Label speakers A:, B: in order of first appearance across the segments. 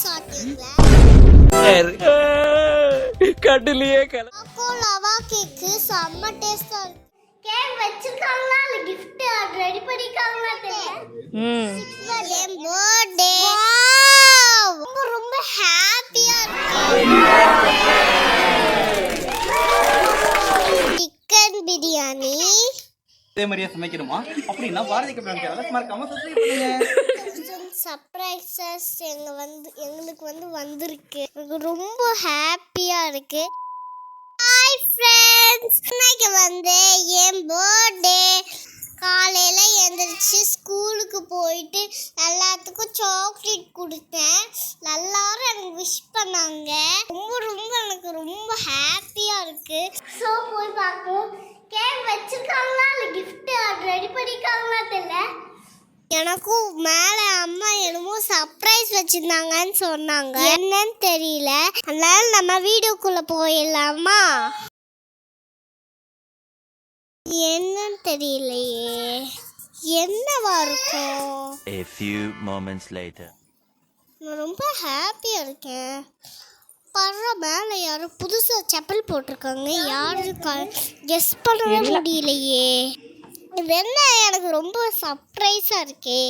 A: சாப்பிட்டீங்களா
B: கட்டிலேயே கல
A: சாக்கோ லவா செம்ம டேஸ்டா இருக்கு கேக் வச்சிருக்காங்களா இல்ல ரெடி பண்ணிருக்காங்களா தெரியல என் பர்த்டே ரொம்ப ரொம்ப ஹாப்பியா இருக்கு சிக்கன் பிரியாணி
C: அதே மாதிரியே சமைக்கணுமா? அப்படின்னா பாரதி கப்பல் சேனலை மறக்காம சப்ஸ்கிரைப் பண்ணுங்க
A: சர்ப்ரைசஸ் எங்க வந்து எங்களுக்கு வந்து வந்திருக்கு. எனக்கு ரொம்ப ஹாப்பியா இருக்கு. ஹாய் ஃப்ரெண்ட்ஸ் இன்னைக்கு வந்து என் பர்த்டே காலையில் எழுந்திரிச்சு ஸ்கூலுக்கு போயிட்டு எல்லாத்துக்கும் சாக்லேட் கொடுத்தேன். எல்லாரும் எனக்கு விஷ் பண்ணாங்க. ரொம்ப ரொம்ப எனக்கு ரொம்ப ஹாப்பியாக இருக்குது ஸோ போய் பார்க்கணும் கேக் வச்சிருக்காங்களா? இல்லை கிஃப்ட் ரெடி பண்ணிருக்காங்களா தெரியல. எனக்கும் மேலே அம்மா என்னமோ சர்ப்ரைஸ் வச்சிருந்தாங்கன்னு சொன்னாங்க. என்னன்னு தெரியல. அதனால நம்ம வீடியோக்குள்ள போயிடலாமா? என்னன்னு தெரியலையே. என்னவா இருக்கும்?
D: A few moments later.
A: நான் ரொம்ப ஹாப்பியாக இருக்கேன். படுற மேலே யாரும் புதுசாக செப்பல் போட்டிருக்காங்க. யாரு கெஸ் பண்ணவே முடியலையே. இது என்ன எனக்கு ரொம்ப சர்ப்ரைஸாக இருக்கே.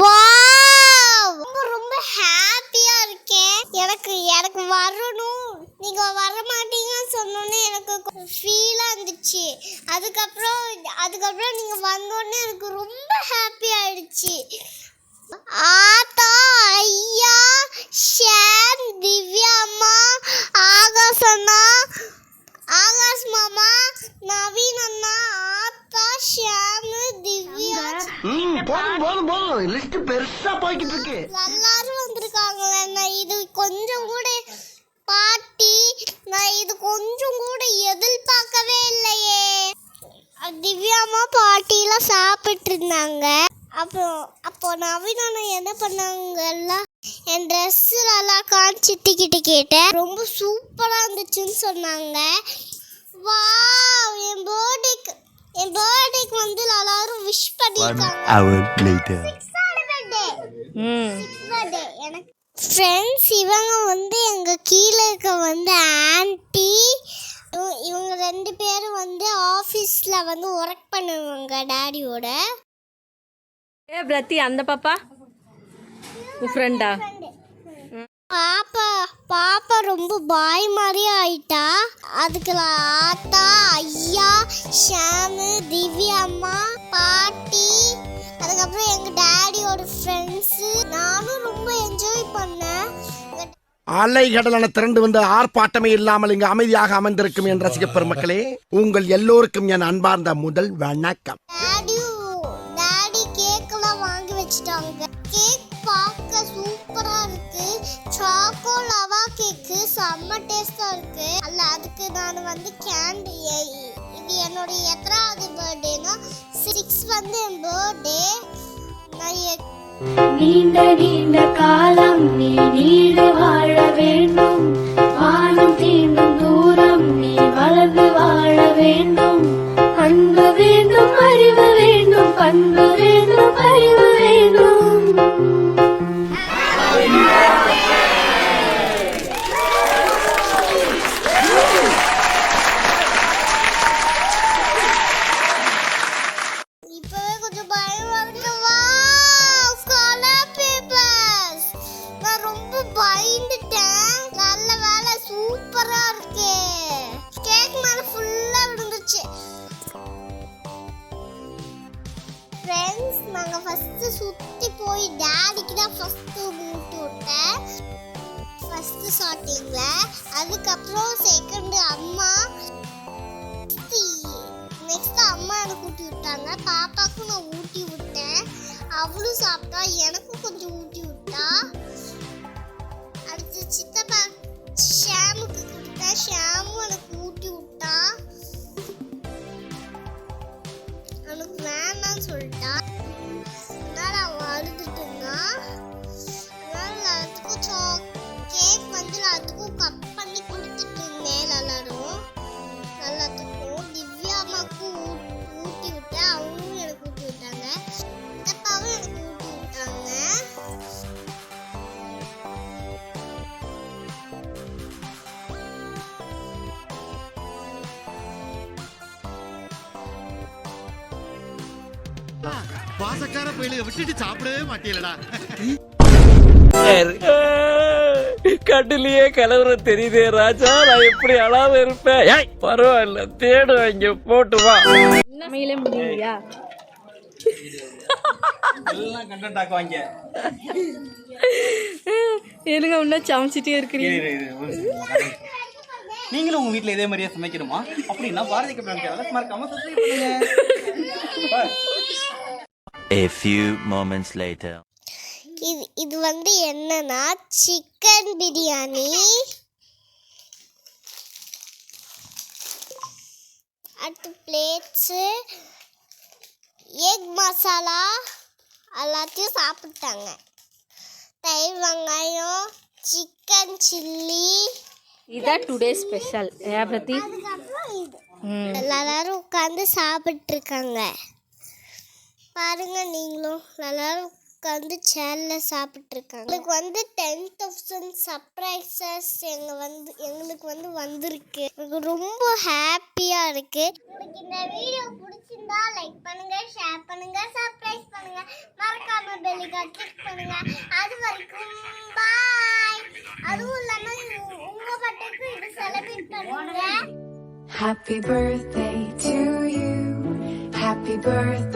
A: வாவ்! ரொம்ப ரொம்ப ஹாப்பியாக இருக்கேன் எனக்கு எனக்கு வரணும். நீங்கள் வர மாட்டீங்கன்னு சொன்னோன்னே எனக்கு ஃபீலாக இருந்துச்சு. அதுக்கப்புறம் அதுக்கப்புறம் நீங்கள் வந்தோடனே எனக்கு ரொம்ப ஹாப்பி ஆயிடுச்சு. ஆத்தா ஐயா ஷாம் திவ்யா அம்மா ஆகாஷ் அண்ணா ஆகாஷ் மாமா நவீன் அண்ணா ஆத்தா ஷாம் திவ்யா
E: ம் போதும் போதும் போதும் லிஸ்ட் பெருசா போய்கிட்டு இருக்கு.
A: எல்லாரும் வந்திருக்காங்களே. நான் இது கொஞ்சம் கூட பாட்டி நான் இது கொஞ்சம் கூட எதிர்பார்க்கவே இல்லையே. திவ்யாமா பாட்டிலாம் சாப்பிட்டு இருந்தாங்க அப்போ அப்போ நவீன் என்ன பண்ணாங்கல்ல? என் ட்ரெஸ்ஸுலலாம் காமிச்சிட்டுக்கிட்டு கேட்டேன். ரொம்ப சூப்பராக இருந்துச்சுன்னு சொன்னாங்க. வாவ் என் பர்த்டேக்கு என் பர்த்டேக்கு வந்து எல்லாரும் விஷ் பண்ணியிருக்காங்க
D: hour later.
A: birthday.
B: ம்
A: birthday. எனக்கு ஃப்ரெண்ட்ஸ் இவங்க வந்து எங்கள் கீழே இருக்க வந்து ஆன்ட்டி இவங்க ரெண்டு பேரும் வந்து ஆஃபீஸில் வந்து ஒர்க் பண்ணுவாங்க டேடியோட
B: ஏ பிரத்தி அந்த பாப்பா? உன் ஃப்ரெண்டா
A: பாப்பா பாப்பா ரொம்ப பாய் மாதிரி ஆயிட்டா. அதுக்கு ஆத்தா ஐயா ஷாமு திவ்யா அம்மா பாட்டி அதுக்கப்புறம் எங்கள் டேடியோட ஃப்ரெண்ட்ஸு நானும் ரொம்ப என்ஜாய் பண்ணேன்.
E: அலைகடலான திரண்டு வந்து ஆர்ப்பாட்டமே இல்லாமல் இங்கு அமைதியாக அமர்ந்திருக்கும் என் ரசிக பெருமக்களே உங்கள் எல்லோருக்கும் என் அன்பார்ந்த முதல் வணக்கம்.
A: டாடியும் டாடி கேக்கெல்லாம் வாங்கி வச்சுட்டாங்க. கேக் பார்க்க சூப்பரா இருக்கு. சாக்கோ லவா கேக்கு செம்ம டேஸ்டா இருக்கு. அல்ல அதுக்கு நான் வந்து கேண்டி இது என்னோட எத்தனாவது பர்த்டேனா சிக்ஸ் வந்து என் பர்த்டே நான்
F: நீண்ட நீண்ட காலம் நீ நீடு வாழ
A: ஃபஸ்ட்டு மூட்டு விட்டேன் ஃபஸ்ட்டு ஸ்டார்டிங்கில் அதுக்கப்புறம் செகண்டு அம்மா. நெக்ஸ்ட் அம்மா எனக்கு ஊட்டி விட்டாங்க? பாப்பாவுக்கும் நான் ஊட்டி விட்டேன். அவளும் சாப்பிட்டா எனக்கும் கொஞ்சம் ஊட்டி விட்டா. அடுத்து சித்தப்பா ஷாமுக்கு கொடுத்தேன் ஷாமும் எனக்கு ஊட்டி விட்டா. எனக்கு வேணாம்னு சொல்லிட்டா.
G: பாசக்கார பயிலுக விட்டுட்டு சாப்பிடவே மாட்டீங்களடா
B: கண்ணுலயே கலவரம் தெரியுதே ராஜா நான் எப்படி அழாம இருப்பேன் ஏய், பரவாயில்ல தேடுவேன் இங்க போட்டு வா முடியலையா
C: எல்லாம் கண்டென்ட் ஆக்குவாங்க
B: எனக்கு இன்னும் சமைச்சிட்டே இருக்கிறீங்க.
C: நீங்களும் உங்க வீட்ல இதே மாதிரியே சமைக்கணுமா அப்படின்னா பாரதி கப்பல் மறக்காம சப்ஸ்கிரைப் பண்ணுங்க பா.
D: A few moments later.
A: இது இது வந்து என்னன்னா சிக்கன் பிரியாணி அடுத்து பிளேட்ஸு எக் மசாலா எல்லாத்தையும் சாப்பிட்டாங்க. தயிர் வெங்காயம் சிக்கன் சில்லி
B: இதான் டுடே ஸ்பெஷல் ஏ பிரதி
A: எல்லாரும் உட்காந்து சாப்பிட்டு பாருங்க நீங்களும் நல்லா உட்காந்து சேர்ல சாப்பிட்ருக்காங்க எங்களுக்கு வந்து டென் தௌசண்ட் சர்ப்ரைசஸ் எங்கள் வந்து எங்களுக்கு வந்து வந்திருக்கு. எனக்கு ரொம்ப ஹாப்பியாக இருக்கு. உங்களுக்கு இந்த வீடியோ பிடிச்சிருந்தா லைக் பண்ணுங்க ஷேர் பண்ணுங்க சர்ப்ரைஸ் பண்ணுங்க. மறக்காம பெல்லிக்கா கிளிக் பண்ணுங்க. அது வரைக்கும் பாய் அதுவும் இல்லாமல் உங்க பட்டுக்கு இது செலிப்ரேட் பண்ணுங்க.
F: Happy birthday to you. Happy birthday.